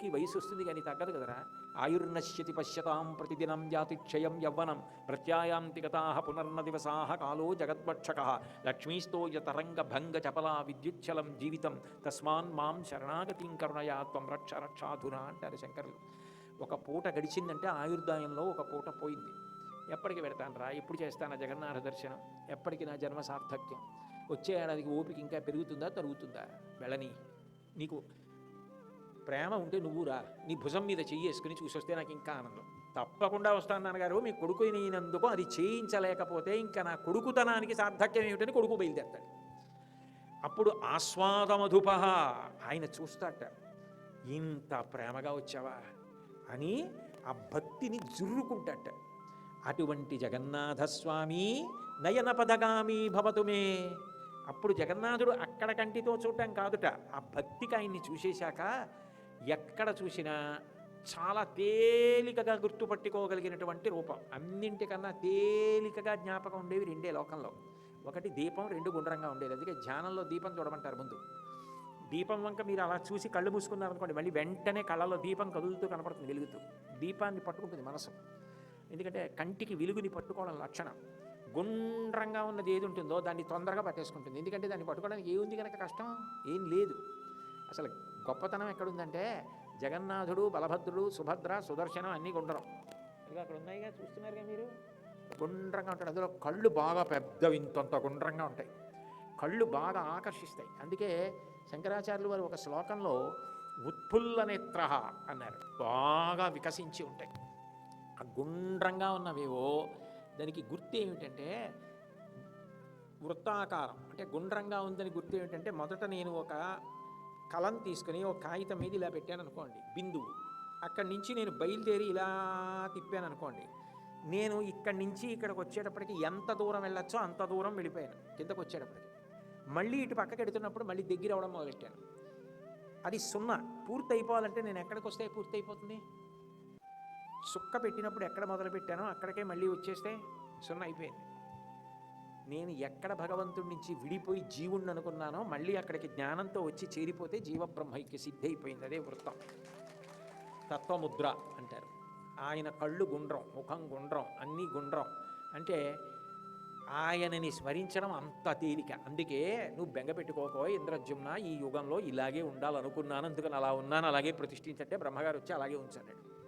అందరికీ వయసు వస్తుంది కానీ తగ్గదు కదరా. ఆయుర్నశ్యతి పశ్యతాం ప్రతిదినం జాతి క్షయం యవ్వనం ప్రత్యాయాంతి గతా పునర్న దివసా కాలో జగద్భక్షక. లక్ష్మీస్తో తరంగ భంగ చపలా విద్యుచ్చలం జీవితం తస్మాన్ మాం శరణాగతిం కరుణయా త్వం రక్ష రక్షాధునా అంటారు శంకరులు. ఒక పూట గడిచిందంటే ఆయుర్దాయంలో ఒక పూట పోయింది. ఎప్పటికి పెడతాను రా ఎప్పుడు చేస్తాను జగన్నాథ దర్శనం? ఎప్పటికి నా జన్మ సార్థక్యం వచ్చే ఏడాదికి ఓపిక ఇంకా పెరుగుతుందా తరుగుతుందా? వెళ్ళని నీకు ప్రేమ ఉంటే నువ్వు రా. నీ భుజం మీద చెయ్యి వేసుకుని చూసొస్తే నాకు ఇంకా ఆనందం. తప్పకుండా వస్తాను నాన్నగారు. మీ కొడుకు నేనందుకు అది చేయించలేకపోతే ఇంకా నా కొడుకుతనానికి సార్థక్యం ఏమిటని కొడుకు బయలుదేరతాడు. అప్పుడు ఆస్వాదమధుప ఆయన చూస్తాట ఇంత ప్రేమగా వచ్చావా? అని ఆ భక్తిని జుర్రుకుంటాట. అటువంటి జగన్నాథస్వామి నయన పదగామి భవతుమే అప్పుడు జగన్నాథుడు అక్కడ కంటితో చూడటం కాదుట. ఆ భక్తికి ఆయన్ని చూసేశాక ఎక్కడ చూసినా చాలా తేలికగా గుర్తుపట్టుకోగలిగినటువంటి రూపం. అన్నింటికన్నా తేలికగా జ్ఞాపకం ఉండేవి రెండే లోకంలో. ఒకటి దీపం రెండు గుండ్రంగా ఉండేది. అందుకే ధ్యానంలో దీపం చూడమంటారు ముందు. దీపం వంక మీరు అలా చూసి కళ్ళు మూసుకున్నారనుకోండి మళ్ళీ వెంటనే కళ్ళలో దీపం కదులుతూ కనపడుతుంది వెలుగుతూ. దీపాన్ని పట్టుకుంటుంది మనసు. ఎందుకంటే కంటికి వెలుగుని పట్టుకోవడం లక్షణం. గుండ్రంగా ఉన్నది ఏది ఉంటుందో దాన్ని తొందరగా పట్టేసుకుంటుంది. ఎందుకంటే దాన్ని పట్టుకోవడానికి ఏముంది కనుక కష్టం? ఏం లేదు. అసలు గొప్పతనం ఎక్కడుందంటే జగన్నాథుడు బలభద్రుడు సుభద్ర సుదర్శనం అన్నీ గుండ్రం. ఇదిగా అక్కడ ఉన్నాయిగా చూస్తున్నారుగా మీరు? గుండ్రంగా ఉంటాడు అందులో కళ్ళు బాగా పెద్దవి ఇంతంత గుండ్రంగా ఉంటాయి. కళ్ళు బాగా ఆకర్షిస్తాయి. అందుకే శంకరాచార్యులు వారు ఒక శ్లోకంలో ఉత్ఫుల్ల నేత్ర అన్నారు. బాగా వికసించి ఉంటాయి. ఆ గుండ్రంగా ఉన్నవేవో దానికి గుర్తు ఏమిటంటే వృత్తాకారం. అంటే గుండ్రంగా ఉందని గుర్తు ఏమిటంటే మొదట నేను ఒక కలం తీసుకుని ఒక కాగితం మీద ఇలా పెట్టాను అనుకోండి బిందువు. అక్కడి నుంచి నేను బయలుదేరి ఇలా తిప్పాను అనుకోండి నేను ఇక్కడి నుంచి ఇక్కడికి వచ్చేటప్పటికి ఎంత దూరం వెళ్ళొచ్చో అంత దూరం వెళ్ళిపోయాను కిందకు వచ్చేటప్పటికి. మళ్ళీ ఇటు పక్కకి ఎడుతున్నప్పుడు మళ్ళీ దగ్గర అవడం మొదలెట్టాను అది సున్నా. పూర్తి అయిపోవాలంటే నేను ఎక్కడికి వస్తే పూర్తి అయిపోతుంది సుక్క పెట్టినప్పుడు ఎక్కడ మొదలు పెట్టానో అక్కడికే మళ్ళీ వచ్చేస్తే సున్నా అయిపోయింది. నేను ఎక్కడ భగవంతుడి నుంచి విడిపోయి జీవుణ్ణి అనుకున్నానో మళ్ళీ అక్కడికి జ్ఞానంతో వచ్చి చేరిపోతే జీవబ్రహ్మైక్య సిద్ధి అయిపోయింది అదే వృత్తం. తత్వముద్ర అంటారు. ఆయన కళ్ళు గుండ్రం ముఖం గుండ్రం అన్నీ గుండ్రం. అంటే ఆయనని స్మరించడం అంత తేలిక. అందుకే నువ్వు బెంగ పెట్టుకోకో ఇంద్రజుమ్న ఈ యుగంలో ఇలాగే ఉండాలనుకున్నాను. అందుకని అలా ఉన్నాను అలాగే ప్రతిష్ఠించంటే బ్రహ్మగారు వచ్చి అలాగే ఉంచాడు.